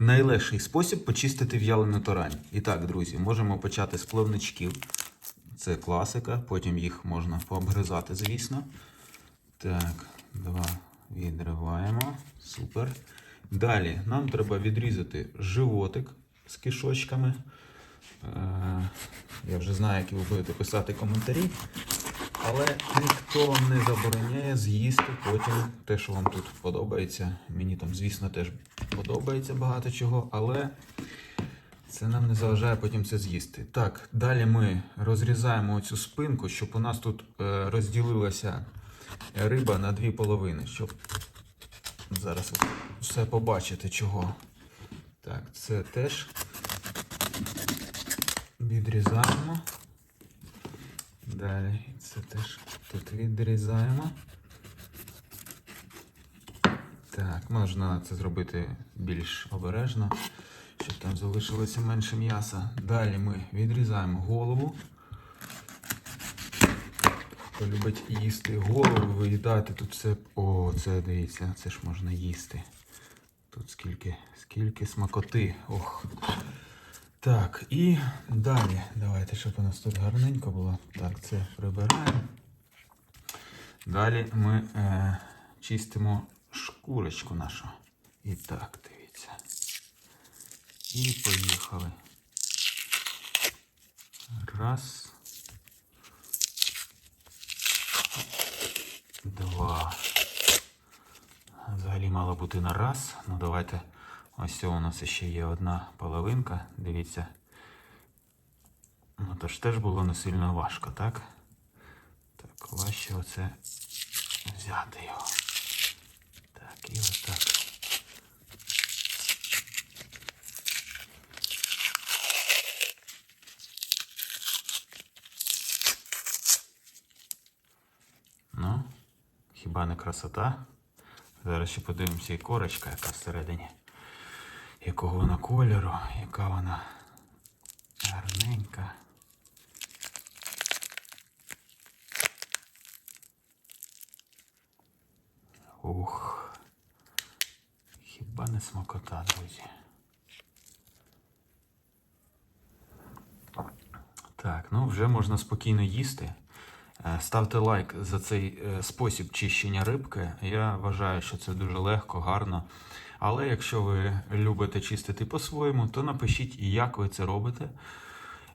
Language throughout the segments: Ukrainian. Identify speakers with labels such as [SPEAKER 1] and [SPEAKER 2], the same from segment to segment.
[SPEAKER 1] Найлегший спосіб почистити в'ялену тарань. І так, друзі, можемо почати з плавничків. Це класика, потім їх можна пообгризати, звісно. Так, два відриваємо. Супер. Далі нам треба відрізати животик з кишочками. Е, я вже знаю, які ви будете писати коментарі. Але ніхто не забороняє з'їсти потім те, що вам тут подобається. Мені там, звісно, теж подобається багато чого, але це нам не заважає потім це з'їсти. Так, далі ми розрізаємо цю спинку, щоб у нас тут е, розділилася риба на дві половини, щоб зараз все побачите чого. Так, це теж відрізаємо. Далі це теж тут відрізаємо. Так, можна це зробити більш обережно, щоб там залишилося менше м'яса. Далі ми відрізаємо голову. Хто любить їсти голову, виїдати, тут все. О, це дивіться, це ж можна їсти. Тут скільки, скільки смакоти. Ох. Так, і далі. Давайте, щоб у нас тут гарненько було. Так, це прибираємо. Далі ми е, чистимо шкурочку нашу. І так, дивіться. І поїхали. Раз. Два. Взагалі мало бути на раз. Ну давайте. Ось у нас ще є одна половинка. Дивіться. Ну то ж теж було не сильно важко, так? Так, важче оце взяти його. Так, і ось так. Ну, хіба не красота? Зараз ще подивимося і корочка, яка всередині. Якого вона кольору, яка вона гарненька. Ух. Хіба не смакота, друзі. Так, ну вже можна спокійно їсти. Е, Ставте лайк за цей е, спосіб чищення рибки. Я вважаю, що це дуже легко, гарно. Але якщо ви любите чистити по-своєму, то напишіть, як ви це робите.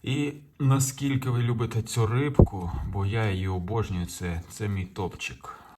[SPEAKER 1] І наскільки ви любите цю рибку, бо я її обожнюю, це, це мій топчик.